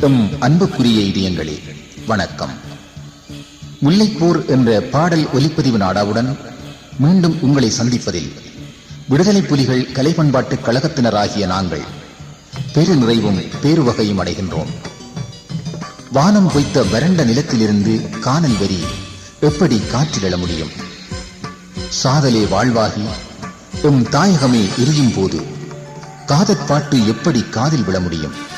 M அன்புக்குரிய இதயங்களே வணக்கம். முல்லைப்போர் என்ற பாடல் ஒலிப்பதிவு நாடாவுடன் மீண்டும் உங்களை சந்திப்பதில் விடுதலை புலிகள் கலை பண்பாட்டு கழகத்தினராகிய நாங்கள் பெரு நிறைவும் பேருவகையும் அடைகின்றோம். வானம் பொய்த்த வறண்ட நிலத்திலிருந்து காணல் வரி எப்படி காற்றில் முடியும்? சாதலே வாழ்வாகி எம் தாயகமே எரியும் போது காதற்பாட்டு எப்படி காதில் விழ முடியும்?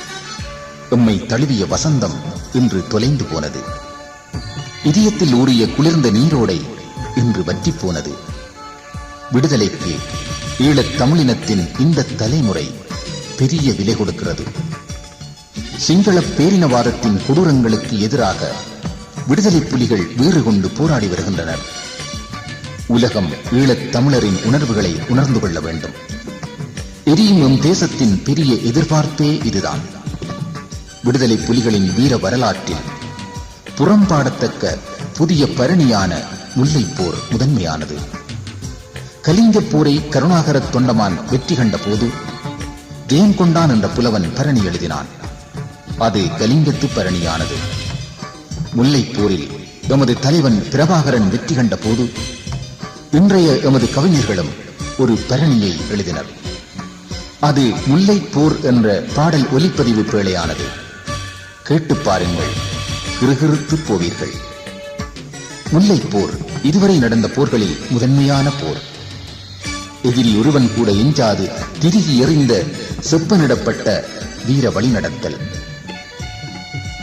எம்மை தழுவிய வசந்தம் இன்று தொலைந்து போனது. இதயத்தில் ஊறிய குளிர்ந்த நீரோடை இன்று வற்றி போனது. விடுதலைக்கு ஈழத் தமிழினத்தின் இந்த தலைமுறை பெரிய விலை கொடுக்கிறது. சிங்கள பேரினவாதத்தின் கொடூரங்களுக்கு எதிராக விடுதலை புலிகள் வீறு கொண்டு போராடி வருகின்றனர். உலகம் ஈழத் தமிழரின் உணர்வுகளை உணர்ந்து கொள்ள வேண்டும். எரியும் எம் தேசத்தின் பெரிய எதிர்பார்ப்பே இதுதான். விடுதலை புலிகளின் வீர வரலாற்றில் புறம்பாடத்தக்க புதிய பரணியான முல்லைப் போர் முதன்மையானது. கலிங்கப் போரை கருணாகர தொண்டமான் வெற்றி கண்ட போது ஜெயம் கொண்டான் என்ற புலவன் பரணி எழுதினான். அது கலிங்கத்து பரணியானது. முல்லைப் போரில் எமது தலைவன் பிரபாகரன் வெற்றி கண்ட போது இன்றைய எமது கவிஞர்களும் ஒரு பரணியை எழுதினர். அது முல்லைப்போர் என்ற பாடல் ஒலிப்பதிவு பேழையானது. கேட்டுப் பாருங்கள். கிருகிருத்து போவீர்கள். முல்லைப் போர் இதுவரை நடந்த போர்களில் முதன்மையான போர். எதிரி ஒருவன் கூட எஞ்சாது திருகி எறிந்த செப்பனிடப்பட்ட வீர வழிநடத்தல்.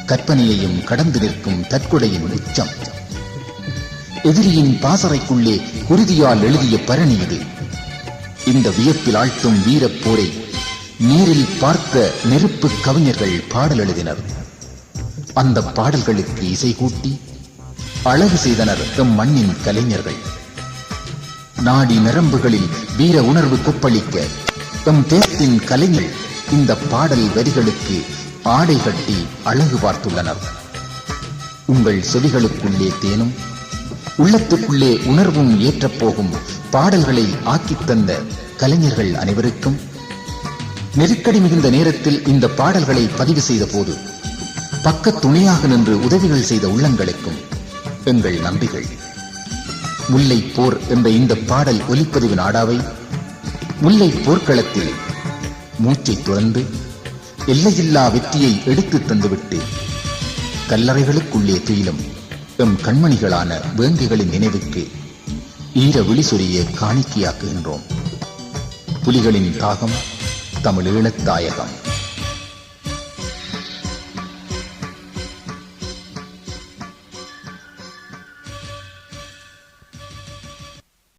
கற்பனையையும் கடந்து நிற்கும் தற்கொலையின் உச்சம். எதிரியின் பாசறைக்குள்ளே குருதியால் எழுதிய பரணி இது. இந்த வியப்பில் ஆழ்த்தும் வீரப் போரை நேரில் பார்த்த நெருப்பு கவிஞர்கள் பாடல் எழுதினர். அந்த பாடல்களுக்கு இசை கூட்டி அழகு செய்தனர் தம் மண்ணின் கலைஞர்கள். நாடி நரம்புகளில் வீர உணர்வு கொப்பளிக்க தம் தேசத்தின் கலைஞர் இந்த பாடல் வரிகளுக்கு ஆடை கட்டி அழகு பார்த்துள்ளனர். உங்கள் செவிகளுக்குள்ளே தேனும் உள்ளத்துக்குள்ளே உணர்வும் ஏற்றப் போகும் பாடல்களை ஆக்கித் தந்த கலைஞர்கள் அனைவருக்கும் நெருக்கடி மிகுந்த நேரத்தில் இந்த பாடல்களை பதிவு செய்த போது பக்க துணையாக நின்று உதவிகள் செய்த உள்ளங்களுக்கும் எங்கள் நம்பிகள். முல்லை போர் என்ற இந்த பாடல் ஒலிப்பதிவு நாடாவை முல்லை போர்க்களத்தில் மூச்சை துறந்து எல்லையில்லா வெற்றியை எடுத்துத் தந்துவிட்டு கல்லறைகளுக்குள்ளே துயிலும் எம் கண்மணிகளான வேங்கைகளின் நினைவுக்கு ஈர விழி காணிக்கையாக்குகின்றோம். புலிகளின் தாகம் தமிழீழத் தாயகம்.